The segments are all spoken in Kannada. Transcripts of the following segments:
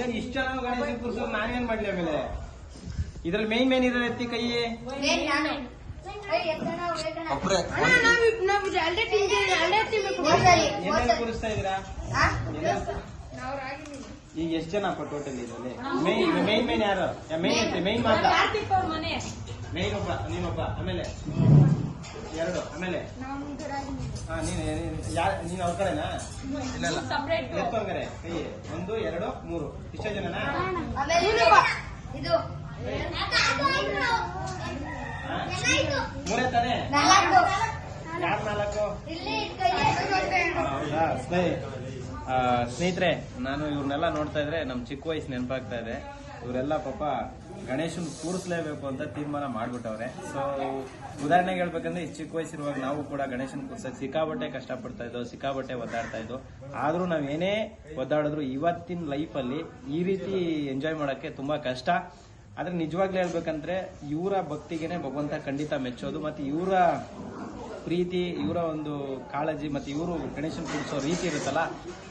ಏನ್ ಇಷ್ಟ ಜನ ಗಣೇಶ ಕೂರ್ಸೋದು? ನಾನೇನ್ ಮಾಡ್ಲಿ ಆಮೇಲೆ ಇದ್ರಲ್ಲಿ ಮೇನ್ ಮೇನ್ ಇರೋ ಎತ್ತಿ ಕೈ ಕೂರಿಸ್ತಾ ಇದೀರಾ ಎಲ್ಲೆಲ್ಲಿ? ಈಗ ಎಷ್ಟ್ ಜನ ಅಪ್ಪ ಟೋಟಲ್ ಇದ್ರಲ್ಲಿ? ಮೇನ್ ಮೇನ್ ಮೇನ್ ಯಾರು? ಮೇನ್ ಮೇನ್ ಮಾತ್ರ ಮೇನ್. ಒಬ್ಬ ನೀನೊಬ್ಬ ಆಮೇಲೆ? ಎರಡು ಆಮೇಲೆ? ಹಾ ನೀನ್ ಯಾರು ನೀನು ಅವ್ರ ಕಡೆನಾ? ಇಲ್ಲ ಇಲ್ಲ ಎತ್ತು ಹಂಗಾರೆ ಕೈ ಒಂದು ಎರಡು ಮೂರು. ಇಷ್ಟ ಜನನಾ? ಇದು? ಮೂರೇ ತಾನೆ? ನಾಲ್ಕು. ಯಾರು ನಾಲ್ಕು? ಹೌದಾ? ಸ್ನೇಹಿತರೆ ನಾನು ಇವ್ರನ್ನೆಲ್ಲ ನೋಡ್ತಾ ಇದ್ರೆ ನಮ್ ಚಿಕ್ಕ ವಯಸ್ಸು ನೆನಪಾಗ್ತಾ ಇದೆ. ಇವರೆಲ್ಲ ಪಾಪ ಗಣೇಶನ್ ಕೂರಿಸ್ಲೇಬೇಕು ಅಂತ ತೀರ್ಮಾನ ಮಾಡ್ಬಿಟ್ಟವ್ರೆ. ಸೊ ಉದಾಹರಣೆಗೆ ಹೇಳ್ಬೇಕಂದ್ರೆ, ಈ ಚಿಕ್ಕ ವಯಸ್ಸಿರುವಾಗ ನಾವು ಕೂಡ ಗಣೇಶನ್ ಕೂರ್ಸಕ್ ಸಿಕ್ಕಾಬಟ್ಟೆ ಕಷ್ಟಪಡ್ತಾ ಇದ್ದೋ ಸಿಕ್ಕಾಬಟ್ಟೆ ಒದ್ದಾಡ್ತಾ ಇದ್ದೋ, ಆದ್ರೂ ನಾವ್ ಏನೇ ಒದ್ದಾಡಿದ್ರು ಇವತ್ತಿನ ಲೈಫಲ್ಲಿ ಈ ರೀತಿ ಎಂಜಾಯ್ ಮಾಡಕ್ಕೆ ತುಂಬಾ ಕಷ್ಟ. ಆದ್ರೆ ನಿಜವಾಗ್ಲೂ ಹೇಳ್ಬೇಕಂದ್ರೆ, ಇವರ ಭಕ್ತಿಗೆನೆ ಭಗವಂತ ಖಂಡಿತ ಮೆಚ್ಚೋದು ಮತ್ತೆ ಇವರ ಪ್ರೀತಿ, ಇವರ ಒಂದು ಕಾಳಜಿ ಮತ್ತೆ ಇವರು ಗಣೇಶನ್ ಕೂರಿಸೋ ರೀತಿ ಇರುತ್ತಲ್ಲ,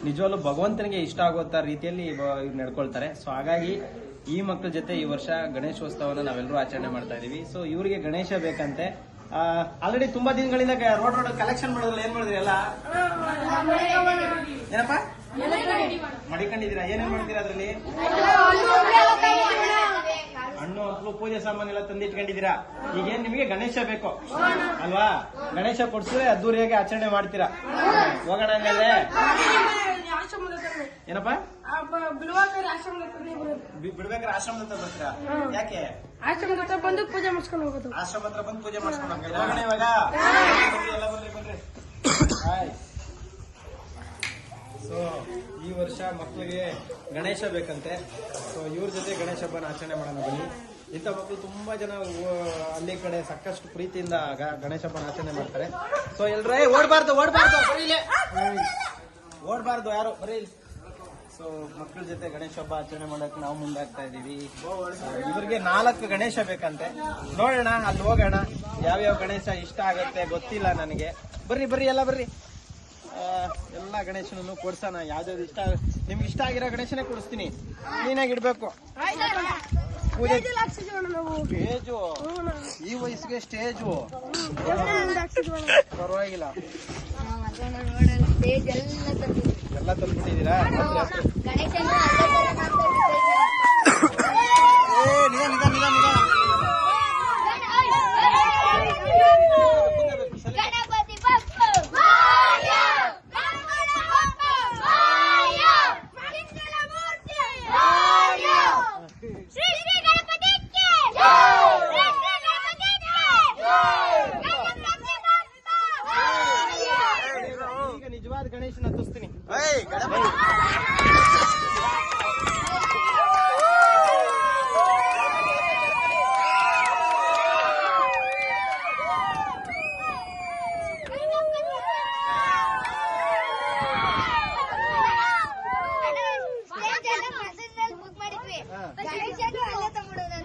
ನಿಜವಾಗ್ಲೂ ಭಗವಂತನಿಗೆ ಇಷ್ಟ ಆಗುವಂತ ರೀತಿಯಲ್ಲಿ ಇವ- ಇವ್ರು ನಡ್ಕೊಳ್ತಾರೆ. ಸೊ ಹಾಗಾಗಿ ಈ ಮಕ್ಕಳ ಜೊತೆ ಈ ವರ್ಷ ಗಣೇಶೋತ್ಸವನ ನಾವೆಲ್ಲರೂ ಆಚರಣೆ ಮಾಡ್ತಾ ಇದೀವಿ. ಸೊ ಇವರಿಗೆ ಗಣೇಶ ಬೇಕಂತೆ. ಆಲ್ರೆಡಿ ತುಂಬಾ ದಿನಗಳಿಂದ ರೋಡ್ ರೋಡ್ ಕಲೆಕ್ಷನ್ ಮಾಡೋದ್ರಲ್ಲಿ ಏನ್ ಮಾಡಿದ್ರಿ ಎಲ್ಲ? ಏನಪ್ಪ? ಮಡಿಕೊಂಡಿದ್ದೀರಾ? ಏನೇನ್ ಮಾಡ್ತೀರಾ ಅದ್ರಲ್ಲಿ? ಹಣ್ಣು, ಹಂಪಲು, ಪೂಜೆ ಸಾಮಾನು ಎಲ್ಲ ತಂದಿಟ್ಕೊಂಡಿದ್ದೀರಾ ಈಗೇನ್ ನಿಮಗೆ ಗಣೇಶ ಬೇಕು? ಅಲ್ವಾ? ಗಣೇಶ ಕೊಡ್ಸಿದ್ರೆ ಅದ್ದೂರಿಯಾಗಿ ಆಚರಣೆ ಮಾಡ್ತೀರಾ? ಹೋಗೋಣ ಹಂಗಾದ್ರೆ ಏನಪ್ಪ? ಬಿ- ಬಿಡ್ಬೇಕಾದ್ರೆ ಆಶ್ರಮದ ಹತ್ರ ಬರ್ತೀರಾ? ಯಾಕೆ? ಆಶ್ರಮದ ಹತ್ರ ಬಂದು ಪೂಜೆ ಮಾಡಿಸ್ಕೊಂಡು ಹೋಗೋದು. ಆಶ್ರಮ ಹತ್ರ ಬಂದು ಪೂಜೆ ಮಾಡಿಸ್ಕೊಂಡು ಹೋಗೋಣ ಇವಾಗ. ಎಲ್ಲ ಬರ್ರಿ ಬನ್ರಿ ಹಾಯ್ ಸೊ ಈ ವರ್ಷ ಮಕ್ಕಳಿಗೆ ಗಣೇಶ ಬೇಕಂತೆ. ಸೊ ಇವ್ರ ಜೊತೆ ಗಣೇಶ ಹಬ್ಬನ ಆಚರಣೆ ಮಾಡೋಣ ಬನ್ನಿ. ಇಂಥ ಮಕ್ಕಳು ತುಂಬಾ ಜನ ಅಲ್ಲಿ ಹಳ್ಳಿ ಕಡೆ ಸಾಕಷ್ಟು ಪ್ರೀತಿಯಿಂದ ಗ- ಗಣೇಶ ಹಬ್ಬನ ಆಚರಣೆ ಮಾಡ್ತಾರೆ. ಸೊ ಎಲ್ರೇ ಓಡಬಾರ್ದು ಓಡಬಾರ್ದು ಬರೀ ಇಲ್ಲೇ ಓಡಬಾರ್ದು ಯಾರು? ಬರೀ ಇಲ್ಲಿ. ಸೊ ಮಕ್ಕಳ ಜೊತೆ ಗಣೇಶ ಹಬ್ಬ ಆಚರಣೆ ಮಾಡಕ್ ನಾವು ಮುಂದಾಗ್ತಾ ಇದೀವಿ. ಇವ್ರಿಗೆ ನಾಲ್ಕು ಗಣೇಶ ಬೇಕಂತೆ. ನೋಡೋಣ, ಅಲ್ಲಿ ಹೋಗೋಣ. ಯಾವ್ಯಾವ ಗಣೇಶ ಇಷ್ಟ ಆಗತ್ತೆ ಗೊತ್ತಿಲ್ಲ ನನಗೆ. ಬರ್ರಿ ಬರ್ರಿ, ಎಲ್ಲ ಬರ್ರಿ. ಎಲ್ಲ ಗಣೇಶನನ್ನು ಕೊಡ್ಸೋಣ. ಯಾವ್ದಾವ್ದು ಇಷ್ಟ ನಿಮ್ಗೆ ಇಷ್ಟ ಆಗಿರೋ ಗಣೇಶನೇ ಕೊಡಿಸ್ತೀನಿ. ನೀನಾಗಿ ಇಡ್ಬೇಕು ಸ್ಟೇಜು. ಈ ವಯಸ್ಸಿಗೆ ಸ್ಟೇಜು. ಪರವಾಗಿಲ್ಲ. ಎಲ್ಲ ತಂದು ಎಲ್ಲ ತಂದ್ಬಿಟ್ಟಿದ್ದೀರಾ ಏಯ್ ಗಣಪತಿ ಆಯ್ತು, ಕೂತ್ಕೊಳ್ಳಿ ಅಲ್ಲ. ನಾನು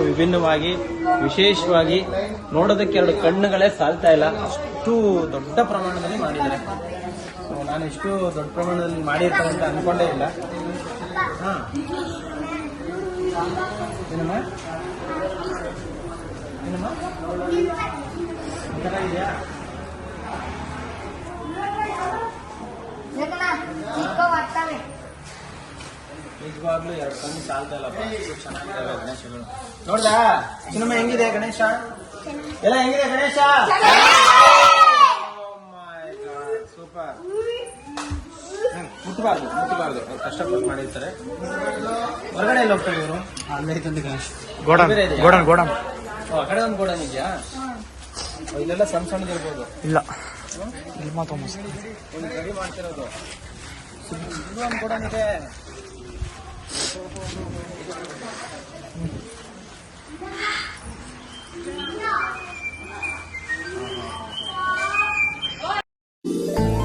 ವಿಭಿನ್ನವಾಗಿ, ವಿಶೇಷವಾಗಿ ನೋಡೋದಕ್ಕೆ ಎರಡು ಕಣ್ಣುಗಳೇ ಸಾಲ್ತಾ ಇಲ್ಲ. ಅಷ್ಟು ದೊಡ್ಡ ಪ್ರಮಾಣದಲ್ಲಿ ಮಾಡಿದ್ದಾರೆ. ನಾನು ಇಷ್ಟು ದೊಡ್ಡ ಪ್ರಮಾಣದಲ್ಲಿ ಮಾಡಿರ್ತಾರೆ ಅಂತ ಅನ್ಕೊಂಡೇ ಇಲ್ಲ. ಹಾಂ. ಏನಮ್ಮ? ಏನಮ್ಮ? ಇದೆಯಾ ಚಿಕ್ಕ ನಿಜವಾಗ್ಲೂ ಎರಡು ಕಣ್ಣು ಸಾಲ್ತಾ ಇಲ್ಲಪ್ಪ. ಚೆನ್ನಾಗಿದ್ದಾವೆ ಗಣೇಶಗಳು. ನೋಡ್ದಾ? ಸಿನಿಮಾ ಹೆಂಗಿದೆ ಗಣೇಶ? ಎಲ್ಲ ಹೆಂಗಿದೆ ಗಣೇಶ? ಸೂಪರ್ ಮುಟ್ಟಬಾರ್ದು ಮುಟ್ಟಬಾರ್ದು ಅವ್ರು ಕಷ್ಟಪಟ್ಟು ಮಾಡಿರ್ತಾರೆ. ಹೊರಗಡೆ ಎಲ್ಲ ಹೋಗ್ತಾರೆ ಇವರು? ಗೋಡನ್ ಬೇರೆ ಇದೆಯಾ? Godown godown. ಆ ಕಡೆ ಒಂದು ಗೋಡನ್ ಇದೆಯಾ? ಓ, ಇಲ್ಲೆಲ್ಲ ಸಣ್ಣ ಸಣ್ಣದಿರ್ಬೋದು ಇಲ್ಲ. ಇಲ್ಲಿ ಮಾತ್ರ ಒಂದು ರೆಡಿ ಮಾಡ್ತಿರೋದು. ಇದು ಒಂದು ಗೋಡನ್ ಇದೆ? 你好，你好，你好。你好，你好。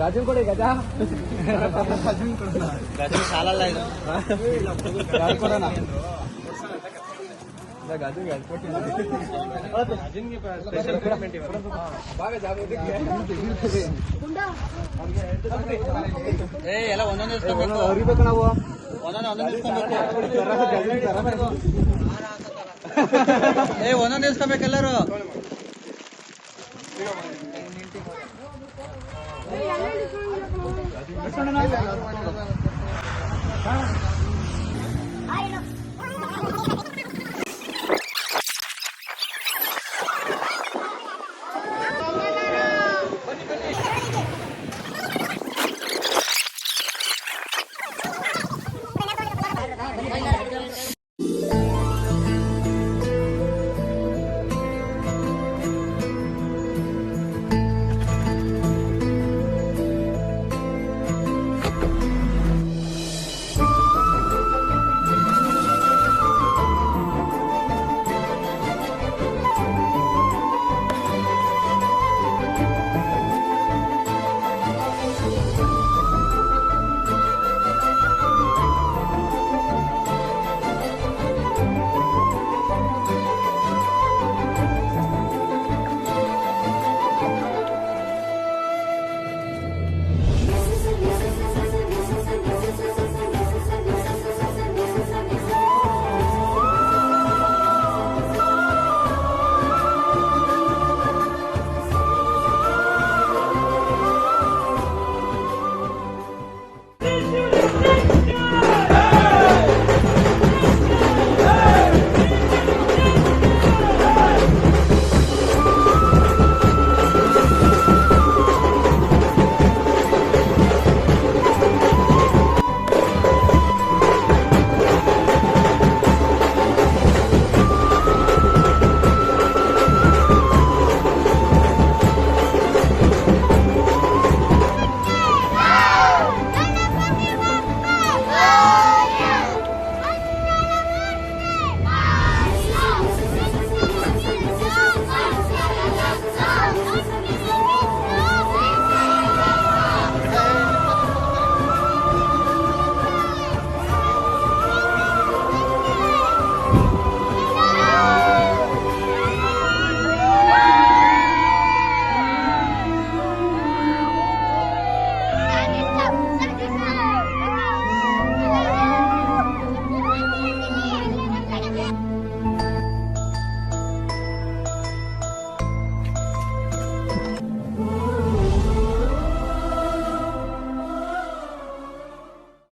ಗಜ. ಸಾಲಲ್ಲ ಇದು. ಏ ಎಲ್ಲ ಒಂದೊಂದು ನಾವು. ಒಂದೊಂದು ಒಂದೊಂದು ಇಸ್ಕೊಬೇಕು ಏ ಒಂದೊಂದು ಇಸ್ಕೊಬೇಕು ಎಲ್ಲರೂ.